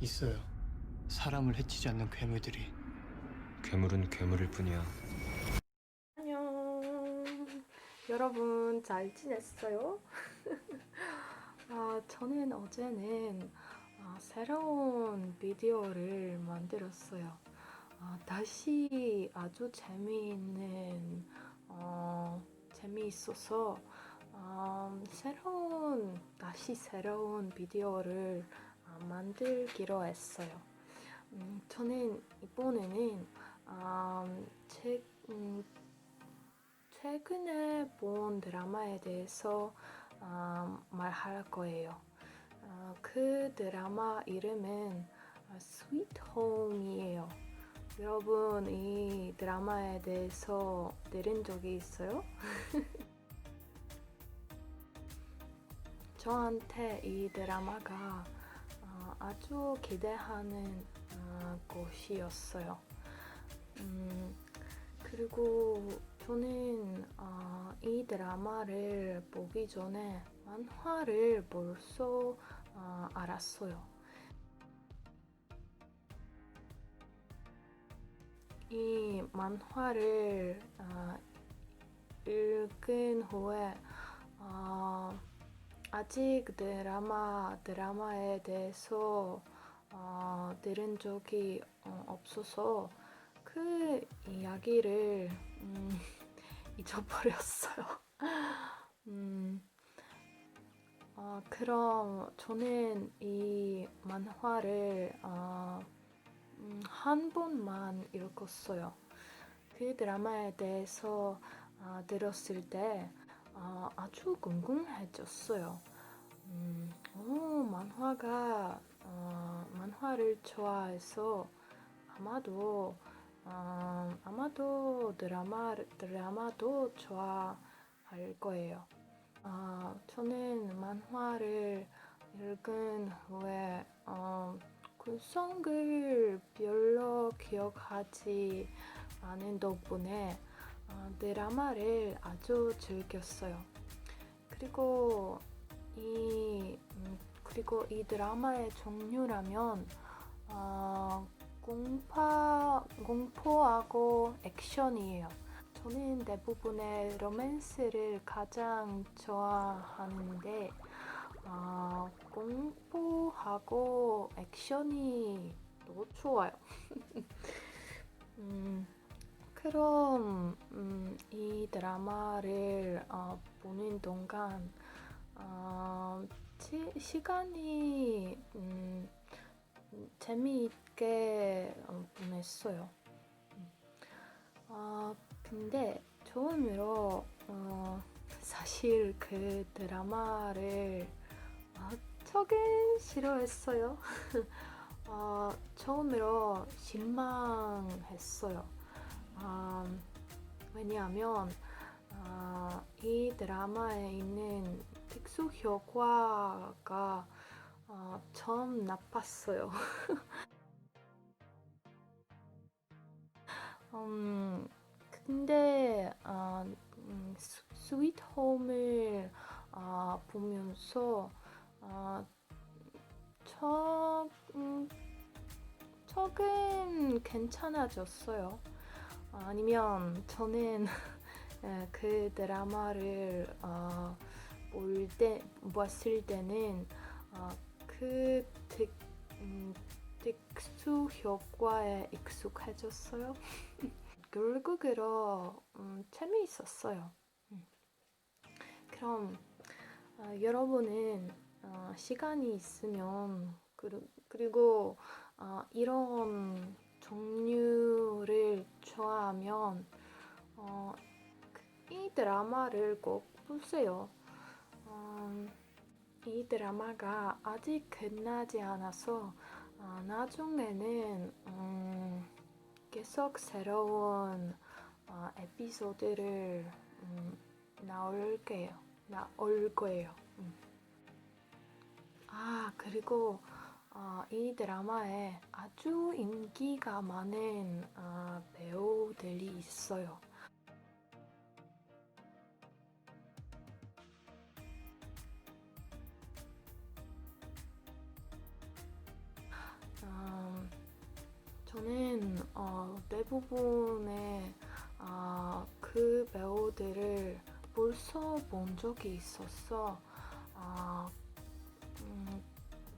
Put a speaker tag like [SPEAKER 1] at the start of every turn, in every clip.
[SPEAKER 1] 있어요. 사람을 해치지 않는 괴물들이.
[SPEAKER 2] 괴물은 괴물일 뿐이야.
[SPEAKER 3] 안녕. 여러분 잘 지냈어요? 아, 저는 어제는 아, 새로운 비디오를 만들었어요. 아, 다시 아주 재미있는 어, 재미있어서 아, 새로운 다시 새로운 비디오를 아, 만들기로 했어요. 음, 저는 이번에는 아, 책 음, 최근에 본 드라마에 대해서 아, 말할 거예요. 아, 그 드라마 이름은 아, Sweet Home이에요. 여러분 이 드라마에 대해서 들은 적이 있어요? 저한테 이 드라마가 아, 아주 기대하는 아, 곳이었어요. 음, 그리고 저는 아, 이 드라마를 보기 전에 만화를 벌써 아, 알았어요. 이 만화를 아, 읽은 후에 아, 아직 드라마 드라마에 대해서 아, 들은 적이 어, 없어서 그 이야기를 음, 잊어버렸어요. 음, 아, 그럼 저는 이 만화를 아, 음, 한 번만 읽었어요. 그 드라마에 대해서 아, 들었을 때 아, 아주 궁금해졌어요. 음, 오, 만화가 어, 만화를 좋아해서 아마도 어, 아마도 드라마 드라마도 좋아할 거예요. 아, 저는 만화를 읽은 후에 어, 구성을 별로 기억하지 않은 덕분에 어, 드라마를 아주 즐겼어요. 그리고 이 음, 그리고 이 드라마의 종류라면 어, 공파, 공포하고 액션이에요. 저는 대부분의 로맨스를 가장 좋아하는데 어, 공포하고 액션이 너무 좋아요. 음, 그럼 음, 이 드라마를 어, 보는 동안 어, 시, 시간이 음, 재미있게 어, 보냈어요. 음. 아 근데 처음으로 어, 사실 그 드라마를 아, 조금 싫어했어요. 아, 처음으로 실망했어요. 아, 왜냐하면 아, 이 드라마에 있는 특수 효과가 어, 좀 나빴어요. 음, 근데 어, 음, 스- 스위트 홈을 어, 보면서 어, 저, 음, 조금 괜찮아졌어요. 어, 아니면 저는 예, 그 드라마를 어, 볼 때, 봤을 때는 어, 그 특, 음, 특수 효과에 익숙해졌어요. 결국으로 음, 재미있었어요. 음. 그럼 어, 여러분은 어, 시간이 있으면 그리, 그리고 어, 이런 종류를 좋아하면 어, 그- 이 드라마를 꼭 보세요. 음, 이 드라마가 아직 끝나지 않아서 어, 나중에는 음, 계속 새로운 어, 에피소드를 음, 나올 거예요. 나올 거예요. 음. 아 그리고 어, 이 드라마에 아주 인기가 많은 어, 배우들이 있어요. 저는 어, 대부분의 아, 그 배우들을 벌써 본 적이 있었어. 아, 음,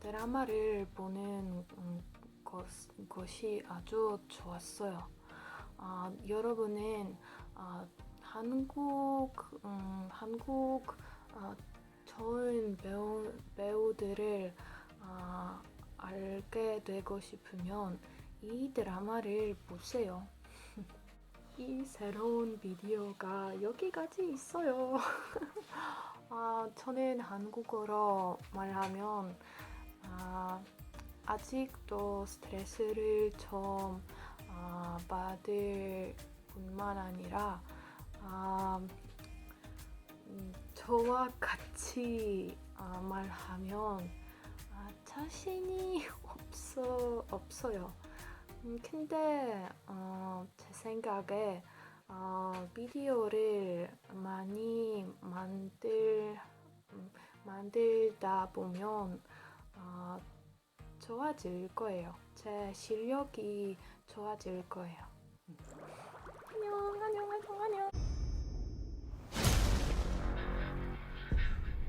[SPEAKER 3] 드라마를 보는 음, 것, 것이 아주 좋았어요. 아, 여러분은 아, 한국 음, 한국 아, 좋은 배우, 배우들을 아, 알게 되고 싶으면 이 드라마를 보세요. 이 새로운 비디오가 여기까지 있어요. 아, 저는 한국어로 말하면 아, 아직도 스트레스를 좀 아, 받을 뿐만 아니라 아, 음, 저와 같이 아, 말하면 아, 자신이 없어 없어요. 음, 근데 어, 제 생각에 어, 비디오를 많이 만들 음, 만들다 보면 어, 좋아질 거예요. 제 실력이 좋아질 거예요. 음. 안녕, 안녕, 안녕, 안녕.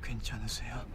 [SPEAKER 1] 괜찮으세요?